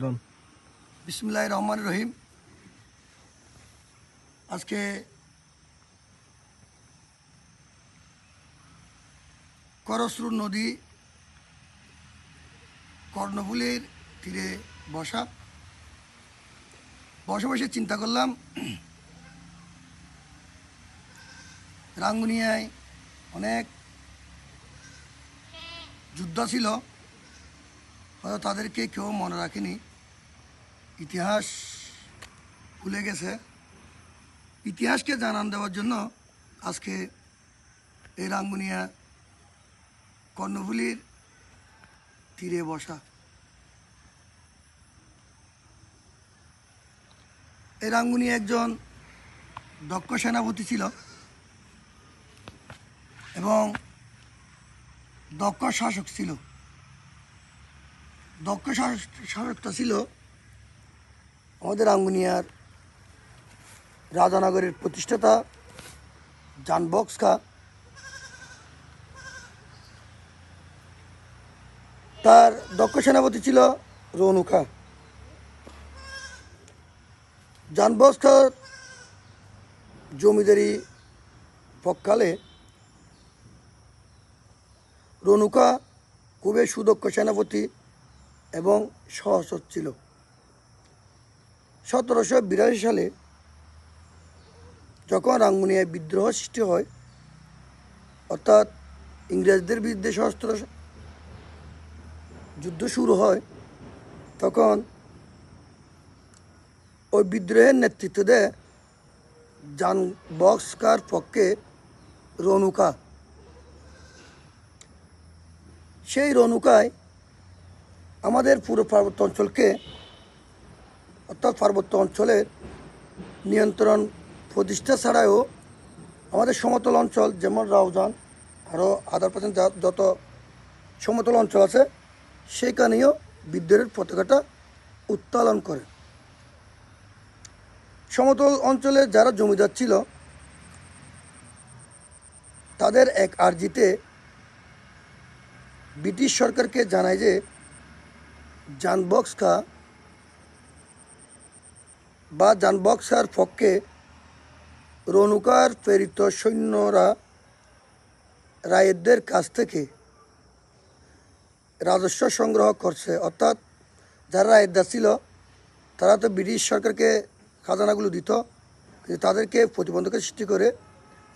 ডন বিসমুল্লাহ রহমান রহিম আজকে করসরু নদী কর্ণফুলের তীরে বসা। বসে বসে চিন্তা করলাম, রাঙ্গুনিয়ায় অনেক যুদ্ধ ছিল। হয়তো তাদেরকে কেউ মনে রাখেনি। ইতিহাস ভুলে গেছে। ইতিহাসকে জানান দেওয়ার জন্য আজকে এই রাঙ্গুনিয়া কর্ণফুলির তীরে বসা। এই রাঙ্গুনি একজন দক্ষ সেনাপতি ছিল এবং দক্ষ শাসক ছিল। দক্ষ শাসকটা ছিল আমাদের আঙ্গুনিয়ার রাজানগরের প্রতিষ্ঠাতা জান বক্স খা তার দক্ষ সেনাপতি ছিল রনু খা জান বক্স খার জমিদারি পক্ষকালে রনুকা খুবই সুদক্ষ সেনাপতি। এবং সহসৎ ছিল। সতেরোশো বিরাশি সালে যখন রাঙ্গুনিয়ায় বিদ্রোহ সৃষ্টি হয়, অর্থাৎ ইংরেজদের বিরুদ্ধে সশস্ত্র যুদ্ধ শুরু হয়, তখন ওই বিদ্রোহের নেতৃত্ব দেয় জান বক্সকার পক্ষে রনুকা। সেই রনুকায় আমাদের পুরো পার্বত্য অঞ্চলকে, অর্থাৎ পার্বত্য অঞ্চলের নিয়ন্ত্রণ প্রতিষ্ঠা ছাড়াও আমাদের সমতল অঞ্চল, যেমন রাউজান, আরও আদার পার্সেন্ট যত সমতল অঞ্চল আছে সেখানেও বিদ্যুতের পতাকাটা উত্তোলন করে। সমতল অঞ্চলে যারা জমিদার ছিল, তাদের এক আর্জিতে ব্রিটিশ সরকারকে জানায় যে খা বা জানবক্সার পক্ষে রনুকার প্রেরিত সৈন্যরা রায়েরদের কাছ থেকে রাজস্ব সংগ্রহ করছে। অর্থাৎ যারা রায়েরদার ছিল, তারা তো ব্রিটিশ সরকারকে খাজানাগুলো দিত, কিন্তু তাদেরকে প্রতিবন্ধকের সৃষ্টি করে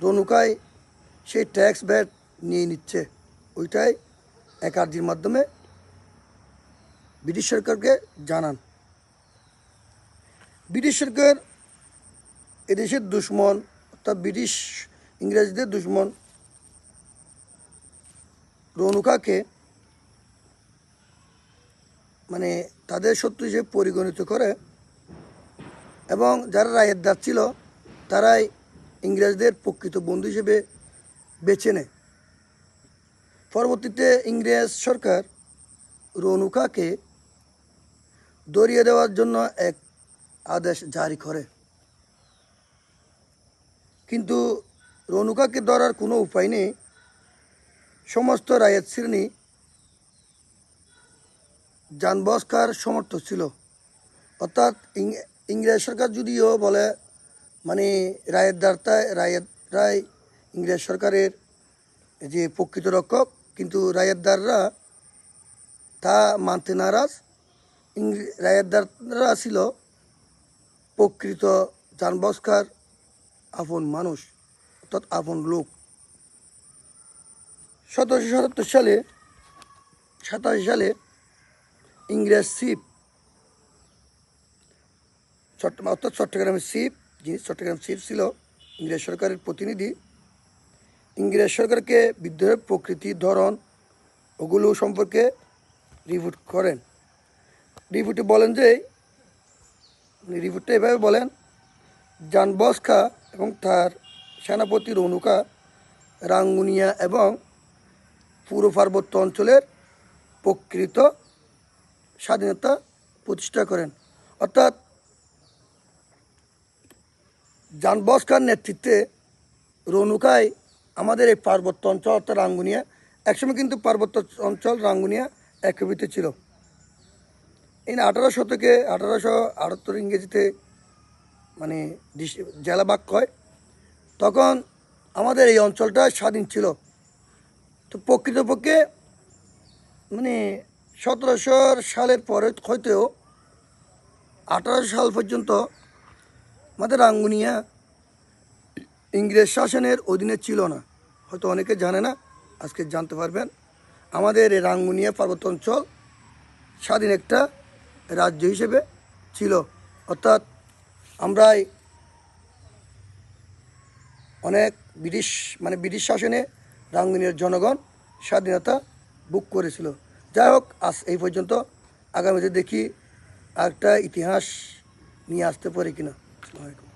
রনুকায় সেই ট্যাক্স ব্যাট নিয়ে নিচ্ছে। ওইটাই এক আর্জির মাধ্যমে ব্রিটিশ সরকারকে জানান। ব্রিটিশ সরকার এদেশের দুশ্মন, অর্থাৎ ব্রিটিশ ইংরেজদের দুশ্মন রনুকাকে মানে তাদের শত্রু হিসেবে পরিগণিত করে এবং যারা রায়েরদার ছিল, তারাই ইংরেজদের প্রকৃত বন্ধু হিসেবে বেছে নেয়। পরবর্তীতে ইংরেজ সরকার রনুকাকে দরিয়ে দেওয়ার জন্য এক আদেশ জারি করে। কিন্তু রনুকাকে ধরার কোনো উপায় নেই। সমস্ত রায়ের শ্রেণি জানবস্কার সমর্থক ছিল। অর্থাৎ ইংরেজ সরকার যদিও বলে মানে রায়ের দ্বারতায় রায়ের রায় ইংরেজ সরকারের যে প্রকৃত রক্ষক, কিন্তু রায়েরদাররা তা মানতে নারাজ। ইংরে- রায়েরদাররা ছিল প্রকৃত জানবস্কার, আপন মানুষ, অর্থাৎ আপন লোক। সতেরোশো সাতাত্তর সালে, সাতাশি সালে ইংরেজ শিপ চট্টগ্রাম অর্থাৎ চট্টগ্রামের শিপ, যিনি চট্টগ্রাম শিপ ছিল, ইংরেজ সরকারের প্রতিনিধি, ইংরেজ সরকারকে বিদ্রোহের প্রকৃতি, ধরন, ওগুলো সম্পর্কে রিপোর্ট করেন। রিপোর্টে বলেন যে রিপোর্টে এভাবে বলেন, জান বসখা এবং তার সেনাপতি রনুকা, রাঙ্গুনিয়া এবং পূর্ব পার্বত্য অঞ্চলের প্রকৃত স্বাধীনতা প্রতিষ্ঠা করেন। অর্থাৎ, জান বসখার নেতৃত্বে রনুকায় আমাদের এই পার্বত্য অঞ্চল, অর্থাৎ রাঙ্গুনিয়া, একসময় কিন্তু পার্বত্য অঞ্চল রাঙ্গুনিয়া একীভূত ছিল। এই আঠারো শতকে আঠারোশো আটাত্তর ইংরেজিতে মানে জেলা বাক হয়, তখন আমাদের এই অঞ্চলটা স্বাধীন ছিল। তো প্রকৃতপক্ষে মানে সতেরোশো সালের পরে হয়তো আঠারোশো সাল পর্যন্ত আমাদের রাঙ্গুনিয়া ইংরেজ শাসনের অধীনে ছিল না। হয়তো অনেকে জানে না, আজকে জানতে পারবেন। আমাদের এই রাঙ্গুনিয়া পার্বত্য অঞ্চল স্বাধীন একটা রাজ্য হিসেবে ছিল। অর্থাৎ আমরাই অনেক ব্রিটিশ মানে ব্রিটিশ শাসনে রাঙ্গুনিয়ার জনগণ স্বাধীনতা বুক করেছিল। যাই হোক, আজ এই পর্যন্ত। আগামীতে দেখি একটা ইতিহাস নিয়ে আসতে পারে কিনা। আসসালামু আলাইকুম।